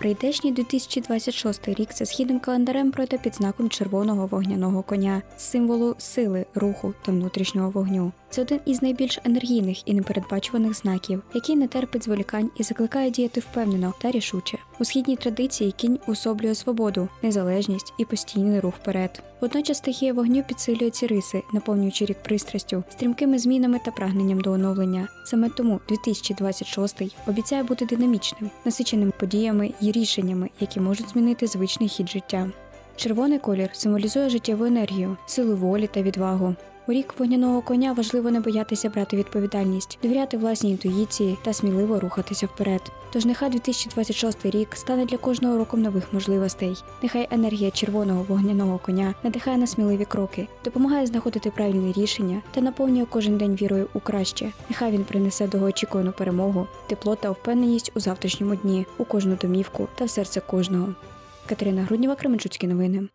Прийдешній 2026 рік за східним календарем пройде під знаком червоного вогняного коня, символу сили, руху та внутрішнього вогню. Це один із найбільш енергійних і непередбачуваних знаків, який не терпить зволікань і закликає діяти впевнено та рішуче. У східній традиції кінь особлює свободу, незалежність і постійний рух вперед. Водночас стихія вогню підсилює ці риси, наповнюючи рік пристрастю, стрімкими змінами та прагненням до оновлення. Саме тому 2026 обіцяє бути динамічним, насиченим подіями і рішеннями, які можуть змінити звичний хід життя. Червоний колір символізує життєву енергію, силу волі та відвагу. У рік вогняного коня важливо не боятися брати відповідальність, довіряти власній інтуїції та сміливо рухатися вперед. Тож нехай 2026 рік стане для кожного роком нових можливостей. Нехай енергія червоного вогняного коня надихає на сміливі кроки, допомагає знаходити правильні рішення та наповнює кожен день вірою у краще. Нехай він принесе довгоочікувану перемогу, тепло та впевненість у завтрашньому дні, у кожну домівку та в серце кожного. Катерина Грудніва, Кременчуцькі новини.